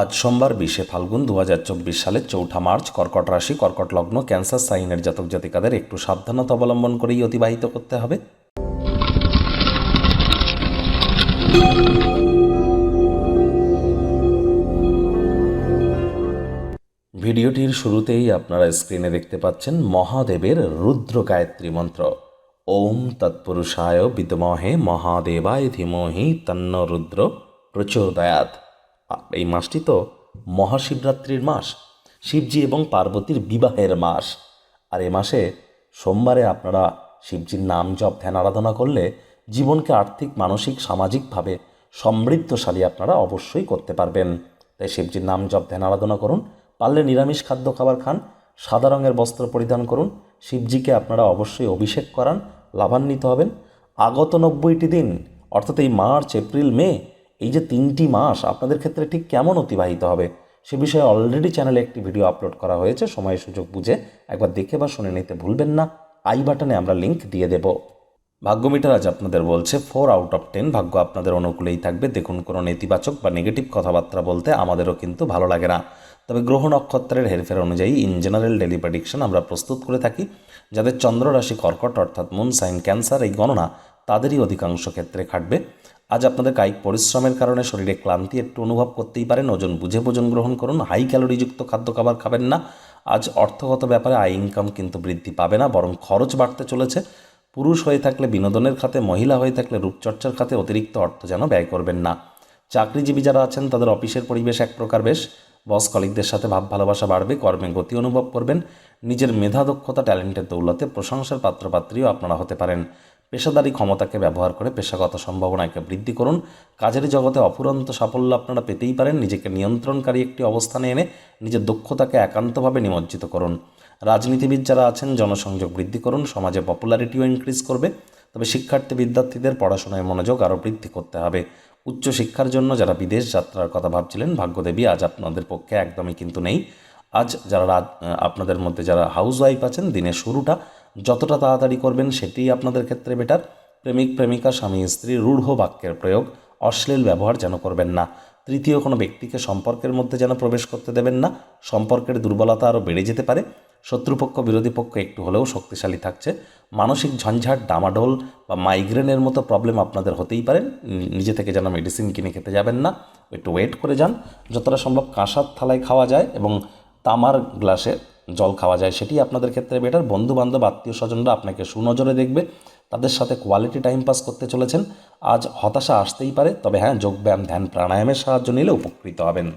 আজ সোমবার বিশে ফাল্গুন দু সালের চৌঠা মার্চ, কর্কট রাশি, কর্কট লগ্ন, ক্যান্সার সাইনের জাতক জাতিকাদের একটু সাবধানতা অবলম্বন করেই অতিবাহিত করতে হবে। ভিডিওটির শুরুতেই আপনারা স্ক্রিনে দেখতে পাচ্ছেন মহাদেবের রুদ্র গায়ত্রী মন্ত্র। ওম তৎপুরুষায় বিদ্মহে মহাদেবায় ধীমহি তন্ন রুদ্র প্রচোদয়াত এই মাসটি তো মহাশিবরাত্রির মাস, শিবজি এবং পার্বতীর বিবাহের মাস। আর এ মাসে সোমবারে আপনারা শিবজির নাম জপ, ধ্যান, আরাধনা করলে জীবনকে আর্থিক, মানসিক, সামাজিকভাবে সমৃদ্ধশালী আপনারা অবশ্যই করতে পারবেন। তাই শিবজির নাম জপ, ধ্যান, আরাধনা করুন। পারলে নিরামিষ খাদ্য খাবার খান, সাদা রঙের বস্ত্র পরিধান করুন। শিবজিকে আপনারা অবশ্যই অভিষেক করান, লাভান্বিত হবেন। আগত নব্বইটি দিন, অর্থাৎ এই মার্চ, এপ্রিল, মে এই যে তিনটি মাস আপনাদের ক্ষেত্রে ঠিক কেমন অতিবাহিত হবে সে বিষয়ে অলরেডি চ্যানেলে একটি ভিডিও আপলোড করা হয়েছে সময় সুযোগ বুঝে একবার দেখে বা শুনে নিতে ভুলবেন না। আই বাটনে আমরা লিঙ্ক দিয়ে দেব। ভাগ্য মিটার আজ আপনাদের বলছে ফোর আউট অফ টেন ভাগ্য আপনাদের অনুকূলেই থাকবে। দেখুন, কোনো নেতিবাচক বা নেগেটিভ কথাবার্তা বলতে আমাদেরও কিন্তু ভালো লাগে না। তবে গ্রহ নক্ষত্রের হেরফের অনুযায়ী ইন জেনারেল ডেলি প্রেডিকশন আমরা প্রস্তুত করে থাকি। যাদের চন্দ্র রাশি কর্কট অর্থাৎ মুন সাইন ক্যান্সার এই গণনা তাদেরই অধিকাংশ ক্ষেত্রে খাটবে। আজ আপনাদের কায়িক পরিশ্রমের কারণে শরীরে ক্লান্তি একটু অনুভব করতেই পারেন। ওজন বুঝে ভোজন গ্রহণ করুন। হাই ক্যালোরিযুক্ত খাদ্য খাবার খাবেন না। আজ অর্থগত ব্যাপারে আয় ইনকাম কিন্তু বৃদ্ধি পাবে না, বরং খরচ বাড়তে চলেছে। পুরুষ হয়ে থাকলে বিনোদনের খাতে, মহিলা হয়ে থাকলে রূপচর্চার খাতে অতিরিক্ত অর্থ যেন ব্যয় করবেন না। চাকরিজীবী যারা আছেন, তাদের অফিসের পরিবেশ এক প্রকার বেশ। বস কলিকদের সাথে ভাব ভালোবাসা বাড়বে, কর্মে গতি অনুভব করবেন। নিজের মেধা, দক্ষতা, ট্যালেন্টের দৌলতে প্রশংসার পাত্রপাত্রীও আপনারা হতে পারেন। পেশাদারি ক্ষমতাকে ব্যবহার করে পেশাগত সম্ভাবনাকে বৃদ্ধি করুন। কাজের জগতে অফুরন্ত সাফল্য আপনারা পেতেই পারেন। নিজেকে নিয়ন্ত্রণকারী একটি অবস্থানে এনে নিজের দক্ষতাকে একান্তভাবে নিমজ্জিত করুন। রাজনীতিবিদ যারা আছেন, জনসংযোগ বৃদ্ধি করুন, সমাজে পপুলারিটিও ইনক্রিজ করবে। তবে শিক্ষার্থী বিদ্যার্থীদের পড়াশোনায় মনোযোগ আরও বৃদ্ধি করতে হবে। উচ্চ শিক্ষার জন্য যারা বিদেশ যাত্রার কথা ভাবছিলেন, ভাগ্যদেবী আজ আপনাদের পক্ষে একদমই কিন্তু নেই। আজ যারা আপনাদের মধ্যে যারা হাউস ওয়াইফ আছেন, দিনের শুরুটা যতটা তাড়াতাড়ি করবেন, সেটিই আপনাদের ক্ষেত্রে বেটার প্রেমিক, প্রেমিকা, স্বামী, স্ত্রী, রূঢ় বাক্যের প্রয়োগ, অশ্লীল ব্যবহার যেন করবেন না। তৃতীয় কোনো ব্যক্তিকে সম্পর্কের মধ্যে যেন প্রবেশ করতে দেবেন না। সম্পর্কের দুর্বলতা আরও বেড়ে যেতে পারে। শত্রুপক্ষ, বিরোধী পক্ষ একটু হলেও শক্তিশালী থাকছে। মানসিক ঝঞ্ঝাট, ডামাডোল বা মাইগ্রেনের মতো প্রবলেম আপনাদের হতেই পারে। নিজে থেকে যেন মেডিসিন কিনে খেতে যাবেন না। একটু ওয়েট করে যান। যতটা সম্ভব কাঁসার থালায় খাওয়া যায় এবং তামার গ্লাসে জল খাওয়া যায়। সেটি আপনাদের ক্ষেত্রে বেটার বন্ধু বান্ধব আত্মীয় স্বজনরা আপনাকে সুনজরে দেখবে। তাদের সাথে কোয়ালিটি টাইম পাস করতে চলেছেন। আজ হতাশা আসতেই পারে। তবে হ্যাঁ যোগব্যায়াম, ধ্যান, প্রাণায়ামের সাহায্য নিলে উপকৃত হবেন।